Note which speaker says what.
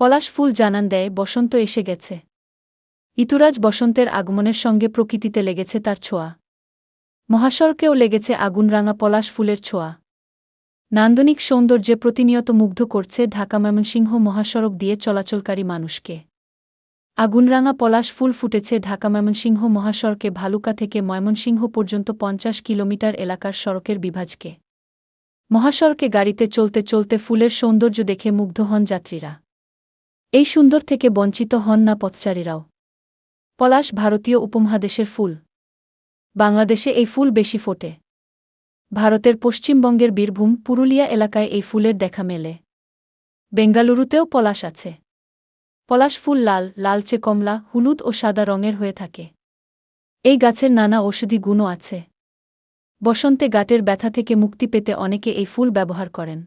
Speaker 1: পলাশ ফুল জানান দেয়, বসন্ত এসে গেছে। ইতুরাজ বসন্তের আগমনের সঙ্গে প্রকৃতিতে লেগেছে তার ছোঁয়া। মহাসড়কেও লেগেছে আগুনরাঙা পলাশ ফুলের ছোঁয়া। নান্দনিক সৌন্দর্যে প্রতিনিয়ত মুগ্ধ করছে ঢাকা ময়মনসিংহ মহাসড়ক দিয়ে চলাচলকারী মানুষকে। আগুনরাঙা পলাশ ফুল ফুটেছে ঢাকা ময়মনসিংহ মহাসড়কে ভালুকা থেকে ময়মনসিংহ পর্যন্ত পঞ্চাশ কিলোমিটার এলাকার সড়কের বিভাজকে। মহাসড়কে গাড়িতে চলতে চলতে ফুলের সৌন্দর্য দেখে মুগ্ধ হন যাত্রীরা। এই সুন্দর থেকে বঞ্চিত হন না পথচারীরাও। পলাশ ভারতীয় উপমহাদেশের ফুল। বাংলাদেশে এই ফুল বেশি ফোটে। ভারতের পশ্চিমবঙ্গের বীরভূম পুরুলিয়া এলাকায় এই ফুলের দেখা মেলে। বেঙ্গালুরুতেও পলাশ আছে। পলাশ ফুল লাল, লালচে কমলা, হলুদ ও সাদা রঙের হয়ে থাকে। এই গাছের নানা ঔষধি গুণও আছে। বসন্তে গাটের ব্যথা থেকে মুক্তি পেতে অনেকে এই ফুল ব্যবহার করেন।